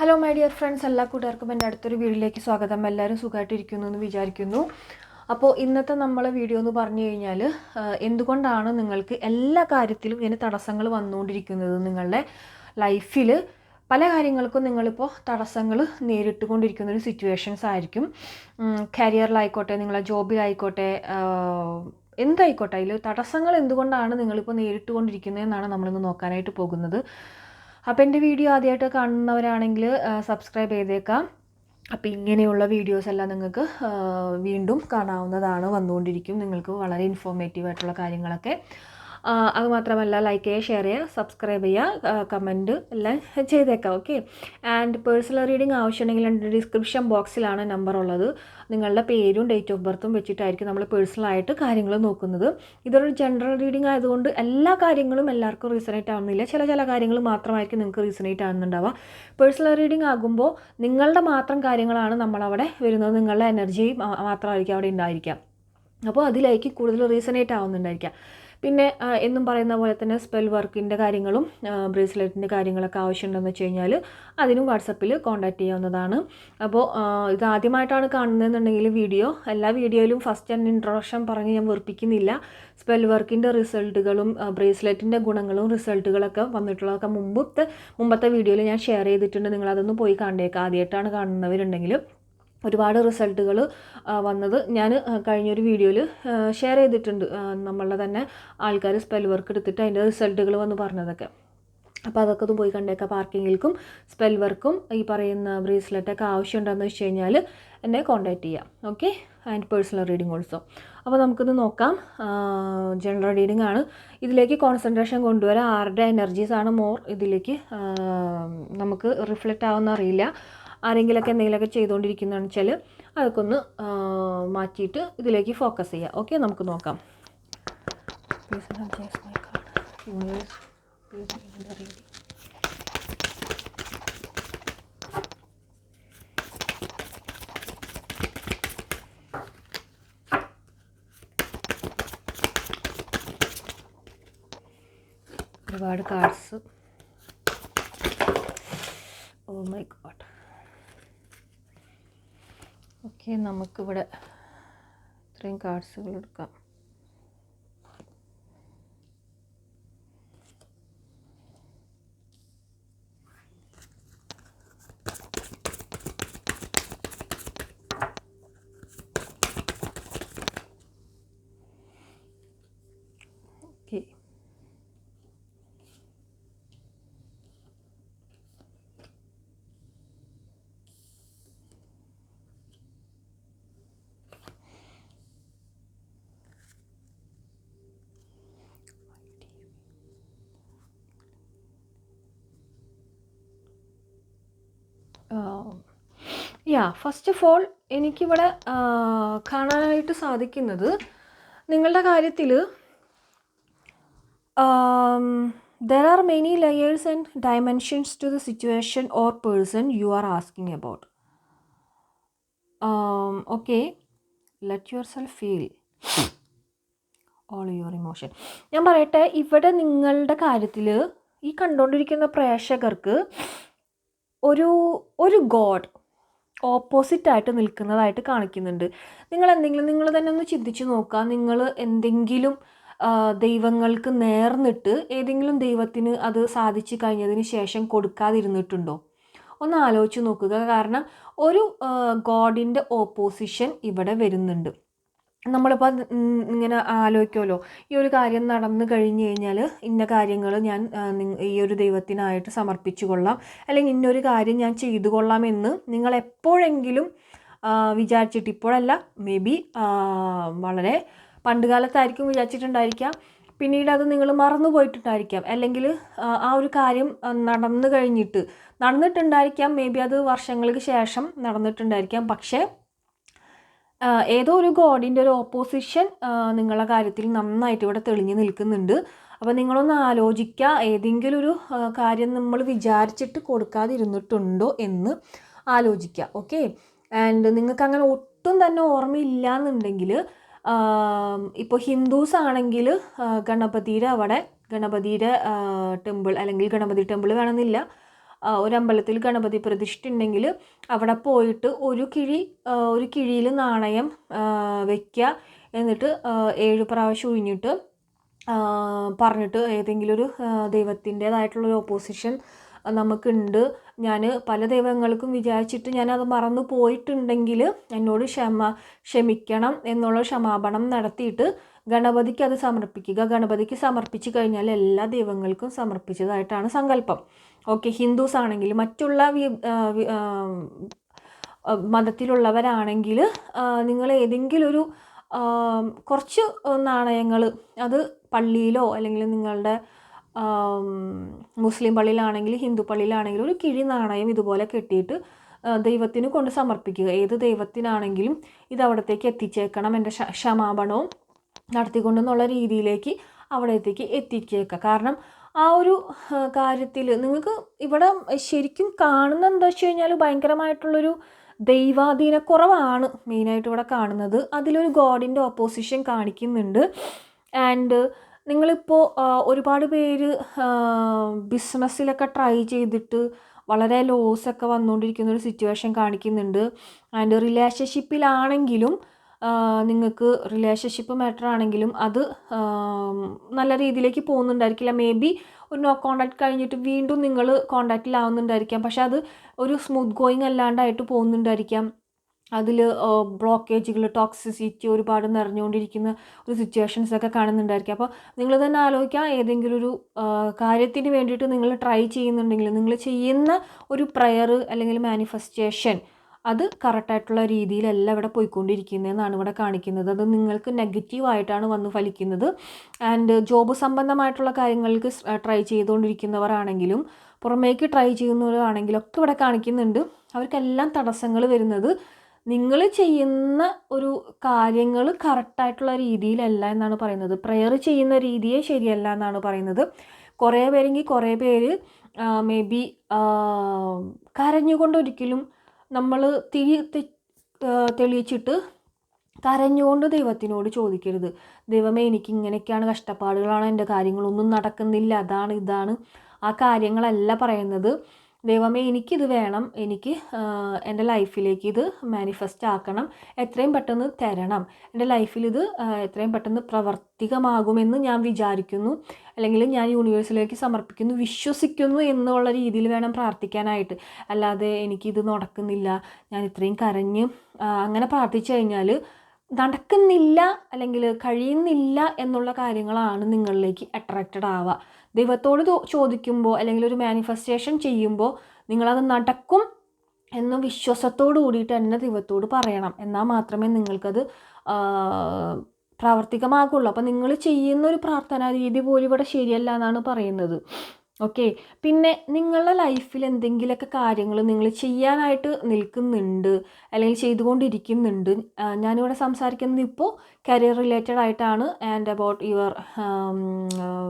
Hello my dear friends എല്ലാ കൂട്ടുകാർക്കും എന്റെ അടുത്തൊരു വീഡിയോയിലേക്ക് സ്വാഗതം. എല്ലാവരും സുഖമായിട്ടിരിക്കുന്നു എന്ന് വിചാരിക്കുന്നു. അപ്പോൾ ഇന്നത്തെ നമ്മളെ വീഡിയോ എന്ന് പറഞ്ഞു കഴിഞ്ഞാൽ എന്തുകൊണ്ടാണ് നിങ്ങൾക്ക് എല്ലാ കാര്യത്തിലും ഇങ്ങനെ തടസ്സങ്ങൾ വന്നുകൊണ്ടിരിക്കുന്നത് നിങ്ങളുടെ ലൈഫിൽ പല കാര്യങ്ങൾക്കും നിങ്ങളിപ്പോൾ തടസ്സങ്ങൾ നേരിട്ടുകൊണ്ടിരിക്കുന്ന ഒരു സിറ്റുവേഷൻസ് ആയിരിക്കും കരിയറിലായിക്കോട്ടെ നിങ്ങളെ ജോബിലായിക്കോട്ടെ എന്തായിക്കോട്ടെ അതിൽ തടസ്സങ്ങൾ എന്തുകൊണ്ടാണ് നിങ്ങളിപ്പോൾ നേരിട്ടുകൊണ്ടിരിക്കുന്നത് എന്നാണ് നമ്മളിന്ന് നോക്കാനായിട്ട് പോകുന്നത്. അപ്പോൾ എന്റെ വീഡിയോ ആദ്യമായിട്ട് കാണുന്നവരാണെങ്കിൽ സബ്സ്ക്രൈബ് ചെയ്തേക്കാം. അപ്പോൾ ഇങ്ങനെയുള്ള വീഡിയോസ് എല്ലാം നിങ്ങൾക്ക് വീണ്ടും കാണാവുന്നതാണ് വന്നുകൊണ്ടിരിക്കും. നിങ്ങൾക്ക് വളരെ ഇൻഫോർമേറ്റീവ് ആയിട്ടുള്ള കാര്യങ്ങളൊക്കെ. അതുമാത്രമല്ല ലൈക്ക് ചെയ്യുക ഷെയർ ചെയ്യുക സബ്സ്ക്രൈബ് ചെയ്യുക കമന്റ് എല്ലാം ചെയ്തേക്കാം ഓക്കെ ആൻഡ് പേഴ്സണൽ റീഡിംഗ് ആവശ്യമുണ്ടെങ്കിൽ എന്റെ ഡിസ്ക്രിപ്ഷൻ ബോക്സിലാണ് നമ്പർ ഉള്ളത്. നിങ്ങളുടെ പേരും ഡേറ്റ് ഓഫ് ബർത്തും വെച്ചിട്ടായിരിക്കും നമ്മൾ പേഴ്സണലായിട്ട് കാര്യങ്ങൾ നോക്കുന്നത്. ഇതൊരു ജനറൽ റീഡിംഗ് ആയതുകൊണ്ട് എല്ലാ കാര്യങ്ങളും എല്ലാവർക്കും റീസണേറ്റ് ആവുന്നില്ല. ചില ചില കാര്യങ്ങൾ മാത്രമായിരിക്കും നിങ്ങൾക്ക് റീസണേറ്റ് ആവുന്നുണ്ടാവുക. പേഴ്സണൽ റീഡിംഗ് ആകുമ്പോൾ നിങ്ങളുടെ മാത്രം കാര്യങ്ങളാണ് നമ്മളവിടെ വരുന്നത്. നിങ്ങളുടെ എനർജി മാത്രമായിരിക്കും അവിടെ ഉണ്ടായിരിക്കാം അപ്പോൾ അതിലേക്ക് കൂടുതൽ റീസണേറ്റ് ആവുന്നുണ്ടായിരിക്കാം പിന്നെ എന്നും പറയുന്ന പോലെ തന്നെ സ്പെൽ വർക്കിന്റെ കാര്യങ്ങളും ബ്രേസ്ലെറ്റിന്റെ കാര്യങ്ങളൊക്കെ ആവശ്യമുണ്ടെന്ന് വെച്ച് കഴിഞ്ഞാൽ അതിനും വാട്സപ്പിൽ കോൺടാക്റ്റ് ചെയ്യാവുന്നതാണ്. അപ്പോൾ ഇത് ആദ്യമായിട്ടാണ് കാണുന്നതെന്നുണ്ടെങ്കിൽ വീഡിയോ എല്ലാ വീഡിയോയിലും ഫസ്റ്റ് ആൻഡ് ഇൻട്രൊഡക്ഷൻ പറഞ്ഞ് ഞാൻ വെറുപ്പിക്കുന്നില്ല. സ്പെൽ വർക്കിന്റെ റിസൾട്ടുകളും ബ്രേസ്ലെറ്റിന്റെ ഗുണങ്ങളും റിസൾട്ടുകളൊക്കെ വന്നിട്ടുള്ളതൊക്കെ മുമ്പത്തെ മുമ്പത്തെ വീഡിയോയിൽ ഞാൻ ഷെയർ ചെയ്തിട്ടുണ്ട്. നിങ്ങളതൊന്ന് പോയി കണ്ടേക്കാം. ആദ്യമായിട്ടാണ് കാണുന്നവരുണ്ടെങ്കിൽ ഒരുപാട് റിസൾട്ടുകൾ വന്നത് ഞാൻ കഴിഞ്ഞൊരു വീഡിയോയിൽ ഷെയർ ചെയ്തിട്ടുണ്ട്. നമ്മളുടെ തന്നെ ആൾക്കാർ സ്പെൽ വർക്ക് എടുത്തിട്ട് അതിന്റെ റിസൾട്ടുകൾ വന്ന് പറഞ്ഞതൊക്കെ. അപ്പോൾ അതൊക്കെ ഒന്ന് പോയി കണ്ടേക്കാം. പാർക്കിങ്ങിൽക്കും സ്പെൽ വർക്കും ഈ പറയുന്ന ബ്രേസ്ലെറ്റൊക്കെ ആവശ്യമുണ്ടെന്ന് വെച്ച് കഴിഞ്ഞാൽ എന്നെ കോൺടാക്റ്റ് ചെയ്യാം. Okay and personal reading also അപ്പോൾ നമുക്കിത് നോക്കാം. ജനറൽ റീഡിംഗ് ആണ്. ഇതിലേക്ക് കോൺസെൻട്രേഷൻ കൊണ്ടുവരാൻ ആരുടെ എനർജീസ് ആണ് മോർ ഇതിലേക്ക് നമുക്ക് റിഫ്ലക്റ്റ് ആവുന്ന അറിയില്ല. ആരെങ്കിലുമൊക്കെ എന്തെങ്കിലുമൊക്കെ ചെയ്തുകൊണ്ടിരിക്കുന്നതെന്ന് വെച്ചാൽ അതൊക്കെ ഒന്ന് മാറ്റിയിട്ട് ഇതിലേക്ക് ഫോക്കസ് ചെയ്യാം. ഓക്കെ നമുക്ക് നോക്കാം. ഒരുപാട് cards oh my God okay നമുക്കിവിടെ ഇത്രയും കാർഡ്സുകൾ എടുക്കാം okay yeah first of all എനിക്കിവിടെ കാണാനായിട്ട് സാധിക്കുന്നത് നിങ്ങളുടെ കാര്യത്തിൽ there are many layers and dimensions to the situation or person you are asking about okay let yourself feel all your emotion ഞാൻ പറയട്ടെ ഇവിടെ നിങ്ങളുടെ കാര്യത്തിൽ ഈ കണ്ടുകൊണ്ടിരിക്കുന്ന പ്രേക്ഷകർക്ക് ഒരു ഒരു ഗോഡ് ഓപ്പോസിറ്റായിട്ട് നിൽക്കുന്നതായിട്ട് കാണിക്കുന്നുണ്ട്. നിങ്ങൾ എന്തെങ്കിലും നിങ്ങൾ തന്നെ ഒന്ന് ചിന്തിച്ചു നോക്കുക നിങ്ങൾ എന്തെങ്കിലും ദൈവങ്ങൾക്ക് നേർന്നിട്ട് ഏതെങ്കിലും ദൈവത്തിന് അത് സാധിച്ചു കഴിഞ്ഞതിന് ശേഷം കൊടുക്കാതിരുന്നിട്ടുണ്ടോ? ഒന്ന് ആലോചിച്ച് നോക്കുക. കാരണം ഒരു ഗോഡിന്റെ ഓപ്പോസിഷൻ ഇവിടെ വരുന്നുണ്ട്. നമ്മളിപ്പോൾ ഇങ്ങനെ ആലോചിക്കുമല്ലോ ഈ ഒരു കാര്യം നടന്നു കഴിഞ്ഞു കഴിഞ്ഞാൽ ഇന്ന കാര്യങ്ങൾ ഞാൻ ഈ ഒരു ദൈവത്തിനായിട്ട് സമർപ്പിച്ചു കൊള്ളാം അല്ലെങ്കിൽ ഇന്നൊരു കാര്യം ഞാൻ ചെയ്തു കൊള്ളാം എന്ന് നിങ്ങൾ എപ്പോഴെങ്കിലും വിചാരിച്ചിട്ട് ഇപ്പോഴല്ല മേ ബി വളരെ പണ്ട് കാലത്തായിരിക്കും വിചാരിച്ചിട്ടുണ്ടായിരിക്കാം. പിന്നീട് അത് നിങ്ങൾ മറന്നു പോയിട്ടുണ്ടായിരിക്കാം. അല്ലെങ്കിൽ ആ, ഒരു കാര്യം നടന്നു കഴിഞ്ഞിട്ട് നടന്നിട്ടുണ്ടായിരിക്കാം. മേ ബി അത് വർഷങ്ങൾക്ക് ശേഷം നടന്നിട്ടുണ്ടായിരിക്കാം. പക്ഷേ ഏതോ ഒരു ഗോഡിന്റെ ഒരു ഓപ്പോസിഷൻ നിങ്ങളുടെ കാര്യത്തിൽ നന്നായിട്ട് ഇവിടെ തെളിഞ്ഞു നിൽക്കുന്നുണ്ട്. അപ്പോൾ നിങ്ങളൊന്ന് ആലോചിക്കുക ഏതെങ്കിലും ഒരു കാര്യം നമ്മൾ വിചാരിച്ചിട്ട് കൊടുക്കാതിരുന്നിട്ടുണ്ടോ എന്ന് ആലോചിക്കുക ഓക്കെ ആൻഡ് നിങ്ങൾക്ക് അങ്ങനെ ഒട്ടും തന്നെ ഓർമ്മയില്ല എന്നുണ്ടെങ്കിൽ ഇപ്പോൾ ഹിന്ദുസ് ആണെങ്കിൽ ഗണപതിയുടെ അവിടെ ഗണപതിയുടെ ടെമ്പിൾ അല്ലെങ്കിൽ ഗണപതി ടെമ്പിൾ വേണമെന്നില്ല. ഒരു അമ്പലത്തിൽ ഗണപതി പ്രതിഷ്ഠ ഉണ്ടെങ്കിൽ അവിടെ പോയിട്ട് ഒരു കിഴി ഒരു കിഴിയിൽ നാണയം വയ്ക്കുക എന്നിട്ട് ഏഴ് പ്രാവശ്യം ഉഴിഞ്ഞിട്ട് പറഞ്ഞിട്ട് ഏതെങ്കിലും ഒരു ദൈവത്തിന്റേതായിട്ടുള്ളൊരു ഓപ്പോസിഷൻ നമുക്കുണ്ട്. ഞാൻ പല ദൈവങ്ങൾക്കും വിചാരിച്ചിട്ട് അത് മറന്നു പോയിട്ടുണ്ടെങ്കിൽ എന്നോട് ക്ഷമ ക്ഷമിക്കണം എന്നുള്ള ക്ഷമാപണം നടത്തിയിട്ട് ഗണപതിക്ക് അത് സമർപ്പിക്കുക. ഗണപതിക്ക് സമർപ്പിച്ചു കഴിഞ്ഞാൽ എല്ലാ ദൈവങ്ങൾക്കും സമർപ്പിച്ചതായിട്ടാണ് സങ്കല്പം. ഓക്കെ ഹിന്ദുസ് ആണെങ്കിൽ മറ്റുള്ള മതത്തിലുള്ളവരാണെങ്കിൽ നിങ്ങൾ ഏതെങ്കിലും ഒരു കുറച്ച് നാണയങ്ങൾ അത് പള്ളിയിലോ അല്ലെങ്കിൽ നിങ്ങളുടെ മുസ്ലിം പള്ളിയിലാണെങ്കിൽ ഹിന്ദു പള്ളിയിലാണെങ്കിലും ഒരു കിഴി നാണയം ഇതുപോലെ കെട്ടിയിട്ട് ദൈവത്തിന് കൊണ്ട് സമർപ്പിക്കുക. ഏത് ദൈവത്തിനാണെങ്കിലും ഇത് അവിടത്തേക്ക് എത്തിച്ചേക്കണം. എന്റെ ക്ഷ- ക്ഷമാപണവും നടത്തിക്കൊണ്ടെന്നുള്ള രീതിയിലേക്ക് അവിടത്തേക്ക് എത്തിച്ചേക്കുക. കാരണം ആ ഒരു കാര്യത്തിൽ നിങ്ങൾക്ക് ഇവിടെ ശരിക്കും കാണുന്ന എന്താ വെച്ച് കഴിഞ്ഞാൽ ഭയങ്കരമായിട്ടുള്ളൊരു ദൈവാധീനക്കുറവാണ് മെയിനായിട്ട് ഇവിടെ കാണുന്നത്. അതിലൊരു ഗോഡിന്റെ ഓപ്പോസിഷൻ കാണിക്കുന്നുണ്ട്. ആൻഡ് നിങ്ങളിപ്പോൾ ഒരുപാട് പേര് ബിസിനസ്സിലൊക്കെ ട്രൈ ചെയ്തിട്ട് വളരെ ലോസൊക്കെ വന്നുകൊണ്ടിരിക്കുന്ന ഒരു സിറ്റുവേഷൻ കാണിക്കുന്നുണ്ട്. ആൻഡ് റിലേഷൻഷിപ്പിലാണെങ്കിലും നിങ്ങൾക്ക് റിലേഷൻഷിപ്പ് മാറ്റർ ആണെങ്കിലും അത് നല്ല രീതിയിലേക്ക് പോകുന്നുണ്ടായിരിക്കില്ല. മേ ബി ഒരു നോ കോണ്ടാക്ട് കഴിഞ്ഞിട്ട് വീണ്ടും നിങ്ങൾ കോണ്ടാക്റ്റിലാവുന്നുണ്ടായിരിക്കാം പക്ഷെ അത് ഒരു സ്മൂത്ത് ഗോയിങ് അല്ലാണ്ടായിട്ട് പോകുന്നുണ്ടായിരിക്കാം. അതിൽ ബ്ലോക്കേജുകൾ ടോക്സിസിറ്റി ഒരുപാട് നിറഞ്ഞുകൊണ്ടിരിക്കുന്ന ഒരു സിറ്റുവേഷൻസ് ഒക്കെ കാണുന്നുണ്ടായിരിക്കും. അപ്പോൾ നിങ്ങൾ തന്നെ ആലോചിക്കുക ഏതെങ്കിലും ഒരു കാര്യത്തിന് വേണ്ടിയിട്ട് നിങ്ങൾ ട്രൈ ചെയ്യുന്നുണ്ടെങ്കിൽ നിങ്ങൾ ചെയ്യുന്ന ഒരു പ്രയർ അല്ലെങ്കിൽ മാനിഫെസ്റ്റേഷൻ അത് കറക്റ്റായിട്ടുള്ള രീതിയിലല്ല ഇവിടെ പോയിക്കൊണ്ടിരിക്കുന്നതെന്നാണ് ഇവിടെ കാണിക്കുന്നത്. അത് നിങ്ങൾക്ക് നെഗറ്റീവായിട്ടാണ് വന്ന് ഫലിക്കുന്നത്. ആൻഡ് ജോബ് സംബന്ധമായിട്ടുള്ള കാര്യങ്ങൾക്ക് ട്രൈ ചെയ്തുകൊണ്ടിരിക്കുന്നവരാണെങ്കിലും പുറമേക്ക് ട്രൈ ചെയ്യുന്നവരാണെങ്കിലും ഒക്കെ ഇവിടെ കാണിക്കുന്നുണ്ട്. അവർക്കെല്ലാം തടസ്സങ്ങൾ വരുന്നത് നിങ്ങൾ ചെയ്യുന്ന ഒരു കാര്യങ്ങൾ കറക്റ്റായിട്ടുള്ള രീതിയിലല്ല എന്നാണ് പറയുന്നത്. പ്രെയർ ചെയ്യുന്ന രീതിയെ ശരിയല്ല എന്നാണ് പറയുന്നത്. കുറേ പേരെങ്കിൽ കുറേ പേര് മേ ബി കരഞ്ഞുകൊണ്ടൊരിക്കലും നമ്മൾ തെ- തെളിയിച്ചിട്ട് കരഞ്ഞുകൊണ്ട് ദൈവത്തിനോട് ചോദിക്കരുത്. ദൈവമേ എനിക്ക് ഇങ്ങനെയൊക്കെയാണ് കഷ്ടപ്പാടുകളാണ് എന്റെ കാര്യങ്ങളൊന്നും നടക്കുന്നില്ല. അതാണ് ഇതാണ് ആ കാര്യങ്ങളല്ല പറയുന്നത്. ദൈവമേ എനിക്കിത് വേണം. എനിക്ക് എന്റെ ലൈഫിലേക്ക് ഇത് മാനിഫെസ്റ്റ് ആക്കണം. എത്രയും പെട്ടെന്ന് തരണം. എന്റെ ലൈഫിൽ ഇത് എത്രയും പെട്ടെന്ന് പ്രവർത്തികമാകുമെന്ന് ഞാൻ വിചാരിക്കുന്നു. അല്ലെങ്കിൽ ഞാൻ യൂണിവേഴ്സിലേക്ക് സമർപ്പിക്കുന്നു വിശ്വസിക്കുന്നു എന്നുള്ള രീതിയിൽ വേണം പ്രാർത്ഥിക്കാനായിട്ട്. അല്ലാതെ എനിക്കിത് നടക്കുന്നില്ല. ഞാൻ ഇത്രയും കരഞ്ഞ് അങ്ങനെ പ്രാർത്ഥിച്ചു കഴിഞ്ഞാൽ നടക്കുന്നില്ല അല്ലെങ്കിൽ കഴിയുന്നില്ല എന്നുള്ള കാര്യങ്ങളാണ് നിങ്ങളിലേക്ക് അട്രാക്റ്റഡ് ആവുക. ദൈവത്തോട് ചോദിക്കുമ്പോൾ അല്ലെങ്കിൽ ഒരു മാനിഫെസ്റ്റേഷൻ ചെയ്യുമ്പോൾ നിങ്ങളത് നടക്കും എന്ന് വിശ്വാസത്തോടു കൂടിയിട്ട് തന്നെ ദൈവത്തോട് പറയണം. എന്നാൽ മാത്രമേ നിങ്ങൾക്കത് പ്രാവർത്തികമാകുള്ളൂ. അപ്പോൾ നിങ്ങൾ ചെയ്യുന്ന ഒരു പ്രാർത്ഥനാ രീതി പോലും ഇവിടെ ശരിയല്ല എന്നാണ് പറയുന്നത്. ഓക്കെ? പിന്നെ നിങ്ങളുടെ ലൈഫിൽ എന്തെങ്കിലുമൊക്കെ കാര്യങ്ങൾ നിങ്ങൾ ചെയ്യാനായിട്ട് നിൽക്കുന്നുണ്ട് അല്ലെങ്കിൽ ചെയ്തുകൊണ്ടിരിക്കുന്നുണ്ട്. ഞാനിവിടെ സംസാരിക്കുന്നത് ഇപ്പോൾ കരിയർ റിലേറ്റഡ് ആയിട്ടാണ് and about your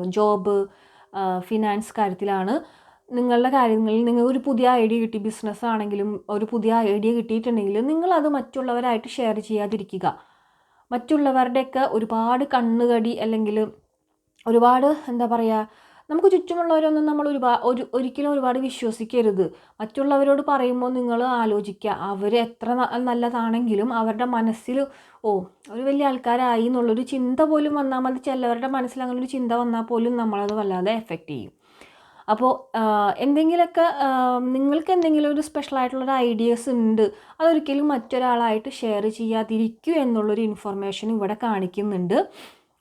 job finance കാര്യത്തിലാണ്. നിങ്ങളുടെ കാര്യങ്ങളിൽ നിങ്ങൾ ഒരു പുതിയ ഐഡിയ കിട്ടി ബിസിനസ് ആണെങ്കിലും ഒരു പുതിയ ഐഡിയ കിട്ടിയിട്ടുണ്ടെങ്കിൽ നിങ്ങളത് മറ്റുള്ളവരായിട്ട് ഷെയർ ചെയ്യാതിരിക്കുക. മറ്റുള്ളവരുടെയൊക്കെ ഒരുപാട് കണ്ണുകടി അല്ലെങ്കിൽ ഒരുപാട് എന്താ പറയുക നമുക്ക് ചുറ്റുമുള്ളവരൊന്നും നമ്മൾ ഒരുപാട് ഒരു ഒരിക്കലും ഒരുപാട് വിശ്വസിക്കരുത്. മറ്റുള്ളവരോട് പറയുമ്പോൾ നിങ്ങൾ ആലോചിക്കുക അവർ എത്ര നല്ലതാണെങ്കിലും അവരുടെ മനസ്സിൽ ഓ ഒരു വലിയ ആൾക്കാരായി എന്നുള്ളൊരു ചിന്ത പോലും വന്നാൽ മതി. ചിലവരുടെ മനസ്സിൽ അങ്ങനെ ഒരു ചിന്ത വന്നാൽ പോലും നമ്മളത് വല്ലാതെ എഫക്റ്റ് ചെയ്യും. അപ്പോൾ എന്തെങ്കിലുമൊക്കെ നിങ്ങൾക്ക് എന്തെങ്കിലും ഒരു സ്പെഷ്യൽ ആയിട്ടുള്ളൊരു ഐഡിയാസ് ഉണ്ട് അതൊരിക്കലും മറ്റൊരാളായിട്ട് ഷെയർ ചെയ്യാതിരിക്കൂ എന്നുള്ളൊരു ഇൻഫർമേഷൻ ഇവിടെ കാണിക്കുന്നുണ്ട്.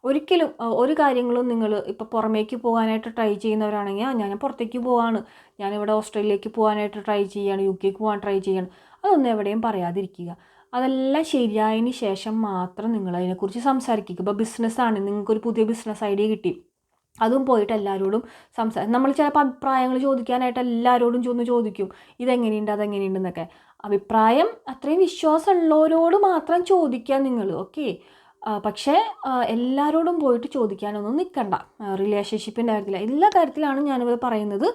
ഒരിക്കലും ഒരു കാര്യങ്ങളും നിങ്ങൾ ഇപ്പോൾ പുറമേക്ക് പോകാനായിട്ട് ട്രൈ ചെയ്യുന്നവരാണെങ്കിൽ ഞാൻ പുറത്തേക്ക് പോവാണ്. ഞാനിവിടെ ഓസ്ട്രേലിയക്ക് പോകാനായിട്ട് ട്രൈ ചെയ്യാണ് യു കെക്ക് പോകാൻ ട്രൈ ചെയ്യാണ്. അതൊന്നും എവിടെയും പറയാതിരിക്കുക. അതെല്ലാം ശരിയായതിന് ശേഷം മാത്രം നിങ്ങൾ അതിനെക്കുറിച്ച് സംസാരിക്കുക. ഇപ്പോൾ ബിസിനസ്സാണ് നിങ്ങൾക്കൊരു പുതിയ ബിസിനസ് ഐഡിയ കിട്ടി. അതും പോയിട്ട് എല്ലാവരോടും സംസാ നമ്മൾ ചിലപ്പോൾ അഭിപ്രായങ്ങൾ ചോദിക്കാനായിട്ട് എല്ലാവരോടും ചെന്ന് ചോദിക്കും. ഇതെങ്ങനെയുണ്ട് അതെങ്ങനെയുണ്ടെന്നൊക്കെ അഭിപ്രായം അത്രയും വിശ്വാസമുള്ളവരോട് മാത്രം ചോദിക്കുക നിങ്ങൾ ഓക്കെ പക്ഷേ എല്ലാവരോടും പോയിട്ട് ചോദിക്കാനൊന്നും നിൽക്കണ്ട റിലേഷൻഷിപ്പിന്റെ കാര്യത്തിൽ എല്ലാ കാര്യത്തിലാണ് ഞാനിവിടെ പറയുന്നത്.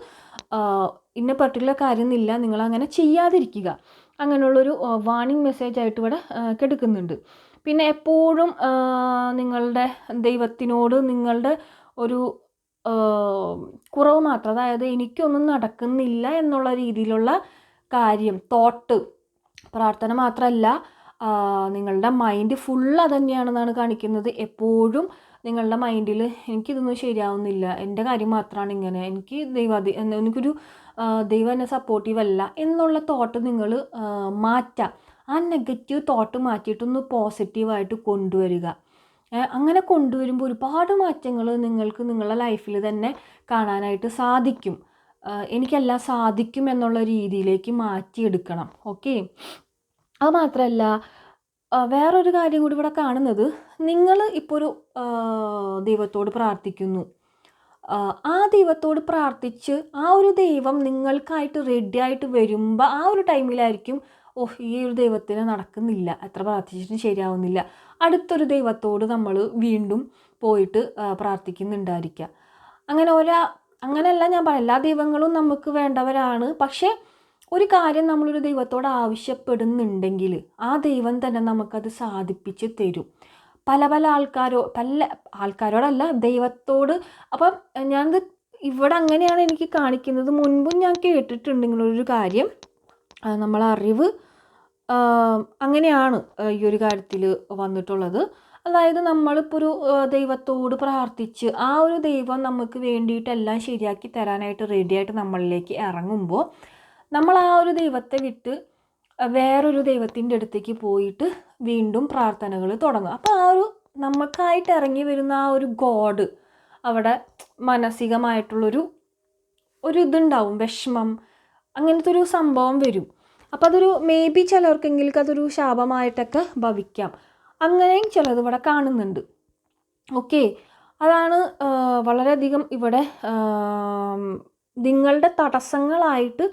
ഇന്ന പെർട്ടിക്കുലർ കാര്യം എന്നില്ല നിങ്ങളങ്ങനെ ചെയ്യാതിരിക്കുക. അങ്ങനെയുള്ളൊരു വാണിംഗ് മെസ്സേജ് ആയിട്ട് ഇവിടെ കെടുക്കുന്നുണ്ട്. പിന്നെ എപ്പോഴും നിങ്ങളുടെ ദൈവത്തിനോട് നിങ്ങളുടെ ഒരു കുറവ് മാത്രം അതായത് എനിക്കൊന്നും നടക്കുന്നില്ല എന്നുള്ള രീതിയിലുള്ള കാര്യം തോട്ട് പ്രാർത്ഥന മാത്രമല്ല നിങ്ങളുടെ മൈൻഡ് ഫുൾ അത് തന്നെയാണെന്നാണ് കാണിക്കുന്നത്. എപ്പോഴും നിങ്ങളുടെ മൈൻഡിൽ എനിക്കിതൊന്നും ശരിയാവുന്നില്ല. എന്റെ കാര്യം മാത്രമാണ് ഇങ്ങനെ. എനിക്ക് ദൈവാധി എനിക്കൊരു ദൈവം എന്നെ സപ്പോർട്ടീവ് അല്ല എന്നുള്ള തോട്ട് നിങ്ങൾ മാറ്റാം. ആ നെഗറ്റീവ് തോട്ട് മാറ്റിയിട്ടൊന്ന് പോസിറ്റീവായിട്ട് കൊണ്ടുവരിക. അങ്ങനെ കൊണ്ടുവരുമ്പോൾ ഒരുപാട് മാറ്റങ്ങൾ നിങ്ങൾക്ക് നിങ്ങളുടെ ലൈഫിൽ തന്നെ കാണാനായിട്ട് സാധിക്കും. എനിക്കെല്ലാം സാധിക്കും എന്നുള്ള രീതിയിലേക്ക് മാറ്റിയെടുക്കണം. ഓക്കെ? അത് മാത്രമല്ല വേറൊരു കാര്യം കൂടി ഇവിടെ കാണുന്നത്. നിങ്ങൾ ഇപ്പോൾ ഒരു ദൈവത്തോട് പ്രാർത്ഥിക്കുന്നു. ആ ദൈവത്തോട് പ്രാർത്ഥിച്ച് ആ ഒരു ദൈവം നിങ്ങൾക്കായിട്ട് റെഡി ആയിട്ട് വരുമ്പോൾ ആ ഒരു ടൈമിലായിരിക്കും ഓഹ് ഈ ഒരു ദൈവത്തിന് നടക്കുന്നില്ല. എത്ര പ്രാർത്ഥിച്ചിട്ടും ശരിയാവുന്നില്ല. അടുത്തൊരു ദൈവത്തോട് നമ്മൾ വീണ്ടും പോയിട്ട് പ്രാർത്ഥിക്കുന്നുണ്ടായിരിക്കുക അങ്ങനെ ഒരാ അങ്ങനെയല്ല ഞാൻ പറയാം എല്ലാ ദൈവങ്ങളും നമുക്ക് വേണ്ടവരാണ്. പക്ഷേ ഒരു കാര്യം നമ്മളൊരു ദൈവത്തോട് ആവശ്യപ്പെടുന്നുണ്ടെങ്കിൽ ആ ദൈവം തന്നെ നമുക്കത് സാധിപ്പിച്ച് തരും. പല പല ആൾക്കാരോ പല ആൾക്കാരോടല്ല ദൈവത്തോട്. അപ്പം ഞാനത് ഇവിടെ അങ്ങനെയാണ് എനിക്ക് കാണിക്കുന്നത്. മുൻപും ഞാൻ കേട്ടിട്ടുണ്ട് കാര്യം നമ്മളെ അറിവ് അങ്ങനെയാണ് ഈ ഒരു കാര്യത്തിൽ വന്നിട്ടുള്ളത്. അതായത് നമ്മളിപ്പോൾ ഒരു ദൈവത്തോട് പ്രാർത്ഥിച്ച് ആ ഒരു ദൈവം നമുക്ക് വേണ്ടിയിട്ടെല്ലാം ശരിയാക്കി തരാനായിട്ട് റെഡിയായിട്ട് നമ്മളിലേക്ക് ഇറങ്ങുമ്പോൾ നമ്മൾ ആ ഒരു ദൈവത്തെ വിട്ട് വേറൊരു ദൈവത്തിന്റെ അടുത്തേക്ക് പോയിട്ട് വീണ്ടും പ്രാർത്ഥനകൾ തുടങ്ങും അപ്പോൾ ആ ഒരു നമുക്കായിട്ട് ഇറങ്ങി വരുന്ന ആ ഒരു ഗോഡ് അവിടെ മാനസികമായിട്ടുള്ളൊരു ഒരു ഇതുണ്ടാവും വിഷമം അങ്ങനത്തെ ഒരു സംഭവം വരും. അപ്പോൾ അതൊരു മേ ബി ചിലർക്കെങ്കിലും അതൊരു ശാപമായിട്ടൊക്കെ ഭവിക്കാം. അങ്ങനെയും ചിലത് ഇവിടെ കാണുന്നുണ്ട്. ഓക്കെ അതാണ് വളരെയധികം ഇവിടെ നിങ്ങളുടെ തടസ്സങ്ങളായിട്ട്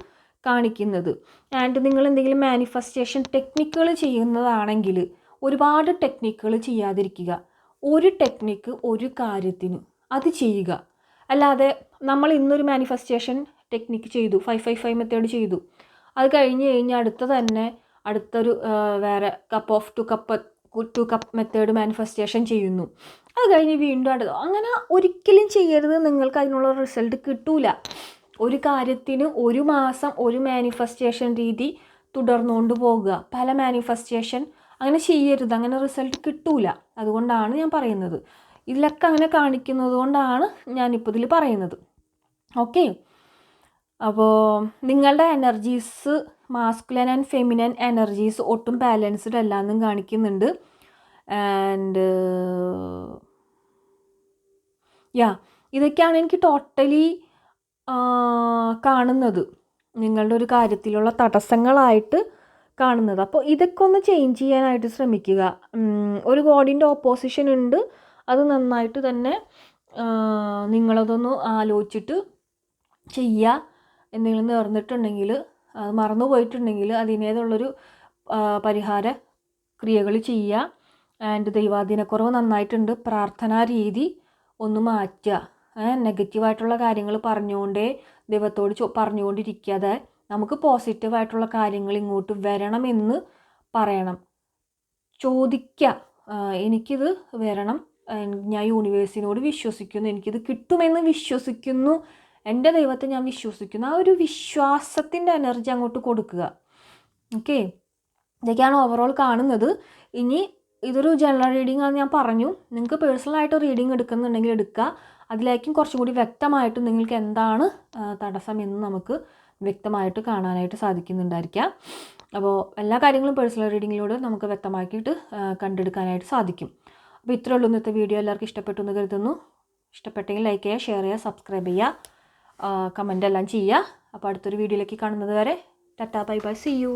കാണിക്കുന്നത്. ആൻഡ് നിങ്ങൾ എന്തെങ്കിലും മാനിഫെസ്റ്റേഷൻ ടെക്നിക്കുകൾ ചെയ്യുന്നതാണെങ്കിൽ ഒരുപാട് ടെക്നിക്കുകൾ ചെയ്യാതിരിക്കുക. ഒരു ടെക്നിക്ക് ഒരു കാര്യത്തിന് അത് ചെയ്യുക. അല്ലാതെ നമ്മൾ ഇന്നൊരു മാനിഫെസ്റ്റേഷൻ ടെക്നിക്ക് ചെയ്തു ഫൈവ് ഫൈവ് ഫൈവ് മെത്തേഡ് ചെയ്തു. അത് കഴിഞ്ഞ് കഴിഞ്ഞ് അടുത്ത തന്നെ അടുത്തൊരു വേറെ cup of two cup two cup method manifestation ചെയ്യുന്നു. അത് കഴിഞ്ഞ് വീണ്ടും അടുത്ത അങ്ങനെ ഒരിക്കലും ചെയ്യരുത് നിങ്ങൾക്ക് അതിനുള്ള റിസൾട്ട് കിട്ടൂല. ഒരു കാര്യത്തിന് ഒരു മാസം ഒരു മാനിഫെസ്റ്റേഷൻ രീതി തുടർന്നുകൊണ്ട് പോകുക. പല മാനിഫെസ്റ്റേഷൻ അങ്ങനെ ചെയ്യരുത്. അങ്ങനെ റിസൾട്ട് കിട്ടൂല. അതുകൊണ്ടാണ് ഞാൻ പറയുന്നത്. ഇതിലൊക്കെ അങ്ങനെ കാണിക്കുന്നത് കൊണ്ടാണ് ഞാനിപ്പോൾ ഇതിൽ പറയുന്നത്. ഓക്കെ അപ്പോൾ നിങ്ങളുടെ energies masculine and feminine energies ഒട്ടും ബാലൻസ്ഡ് അല്ല അല്ലാന്നും കാണിക്കുന്നുണ്ട്. ആൻഡ് യാ ഇതൊക്കെയാണ് എനിക്ക് ടോട്ടലി കാണുന്നത്. നിങ്ങളുടെ ഒരു കാര്യത്തിലുള്ള തടസ്സങ്ങളായിട്ട് കാണുന്നത്. അപ്പോൾ ഇതൊക്കെ ഒന്ന് ചേഞ്ച് ചെയ്യാനായിട്ട് ശ്രമിക്കുക. ഒരു ഗോഡിന്റെ ഓപ്പോസിഷൻ ഉണ്ട്. അത് നന്നായിട്ട് തന്നെ നിങ്ങളതൊന്ന് ആലോചിച്ചിട്ട് ചെയ്യുക എന്തെങ്കിലും നേർന്നിട്ടുണ്ടെങ്കിൽ അത് മറന്നു പോയിട്ടുണ്ടെങ്കിൽ അതിനേതുള്ളൊരു പരിഹാര ക്രിയകൾ ചെയ്യുക ആൻഡ് ദൈവാധീനക്കുറവ് നന്നായിട്ടുണ്ട്. പ്രാർത്ഥനാ രീതി ഒന്ന് മാറ്റുക നെഗറ്റീവായിട്ടുള്ള കാര്യങ്ങൾ പറഞ്ഞുകൊണ്ടേ ദൈവത്തോട് ചോ പറഞ്ഞുകൊണ്ടിരിക്കാതെ നമുക്ക് പോസിറ്റീവായിട്ടുള്ള കാര്യങ്ങൾ ഇങ്ങോട്ട് വരണമെന്ന് പറയണം. ചോദിക്കുക എനിക്കിത് വരണം. ഞാൻ യൂണിവേഴ്സിനോട് വിശ്വസിക്കുന്നു. എനിക്കിത് കിട്ടുമെന്ന് വിശ്വസിക്കുന്നു. എന്റെ ദൈവത്തെ ഞാൻ വിശ്വസിക്കുന്നു. ആ ഒരു വിശ്വാസത്തിന്റെ എനർജി അങ്ങോട്ട് കൊടുക്കുക. ഓക്കെ ഇതൊക്കെയാണ് ഓവറോൾ കാണുന്നത്. ഇനി ഇതൊരു ജനറൽ റീഡിംഗ് ആണെന്ന് ഞാൻ പറഞ്ഞു. നിങ്ങൾക്ക് പേഴ്സണലായിട്ട് റീഡിംഗ് എടുക്കുന്നുണ്ടെങ്കിൽ എടുക്കുക. അതിലേക്കും കുറച്ചും കൂടി വ്യക്തമായിട്ട് നിങ്ങൾക്ക് എന്താണ് തടസ്സം എന്ന് നമുക്ക് വ്യക്തമായിട്ട് കാണാനായിട്ട് സാധിക്കുന്നുണ്ടായിരിക്കാം. അപ്പോൾ എല്ലാ കാര്യങ്ങളും പേഴ്സണൽ റീഡിങ്ങിലൂടെ നമുക്ക് വ്യക്തമാക്കിയിട്ട് കണ്ടെടുക്കാനായിട്ട് സാധിക്കും. അപ്പോൾ ഇത്രയേ ഉള്ളൂ ഇന്നത്തെ വീഡിയോ എല്ലാവർക്കും ഇഷ്ടപ്പെട്ടു എന്ന് കരുതുന്നു. ഇഷ്ടപ്പെട്ടെങ്കിൽ ലൈക്ക് ചെയ്യുക ഷെയർ ചെയ്യുക സബ്സ്ക്രൈബ് ചെയ്യുക കമന്റ് എല്ലാം ചെയ്യുക. അപ്പോൾ അടുത്തൊരു വീഡിയോയിലേക്ക് കാണുന്നത് വരെ tata bye bye see you